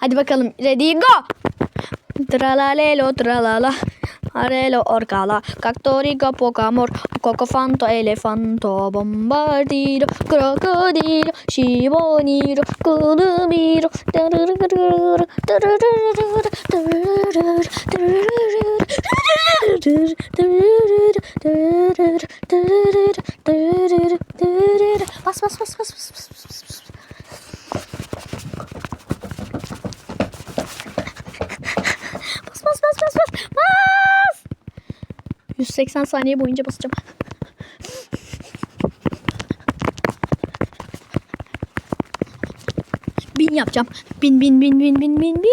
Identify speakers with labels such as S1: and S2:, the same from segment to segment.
S1: Hadi bakalım. Ready go. Tralalelo tralala. Arelo orcala. Cactorico pocamor. Cocofanto elefanto. Bombardiro. Crocodilo. Shiboniro. Culumiro. 180 saniye boyunca basacağım. Bin yapacağım. Bin bin bin bin bin bin bin.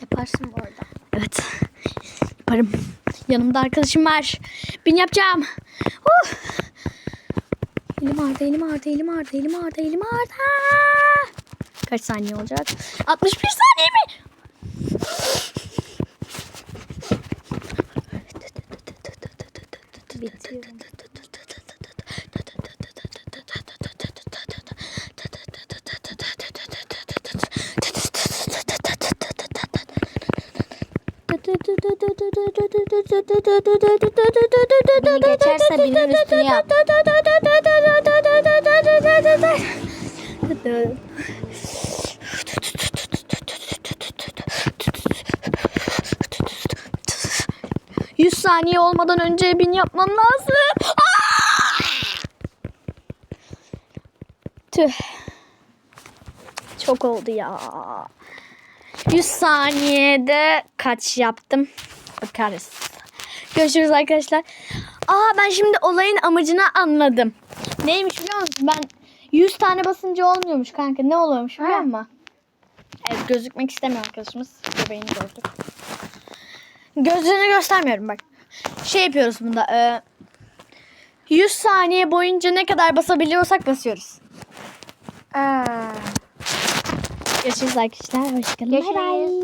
S2: Yaparsın bu arada.
S1: Evet. Yaparım. Yanımda arkadaşım var. Bin yapacağım. Uh. Elim ağrıdı, elim ağrıdı, elim ağrıdı, elim ağrıdı, elim ağrıdı. Kaç saniye olacak? 61 saniye mi?
S2: Bitiyorum. Bini geçerse binin üstüne.
S1: Yüz saniye olmadan önce bin yapmam lazım. Aa! Tüh. Çok oldu ya. 100 saniyede kaç yaptım? Bakarız. Görüşürüz arkadaşlar. Aa ben şimdi olayın amacını anladım. Neymiş biliyor musun? Ben 100 tane basınca olmuyormuş kanka. Ne oluyormuş biliyor musun? Evet gözükmek istemiyor arkadaşımız. Göbeğini gördük. Gözlüğünü göstermiyorum bak. Şey yapıyoruz bunda. E, 100 saniye boyunca ne kadar basabiliyorsak basıyoruz.
S2: Aa.
S1: Görüşürüz arkadaşlar. Hoşçakalın. Bay bay.
S2: Görüşürüz.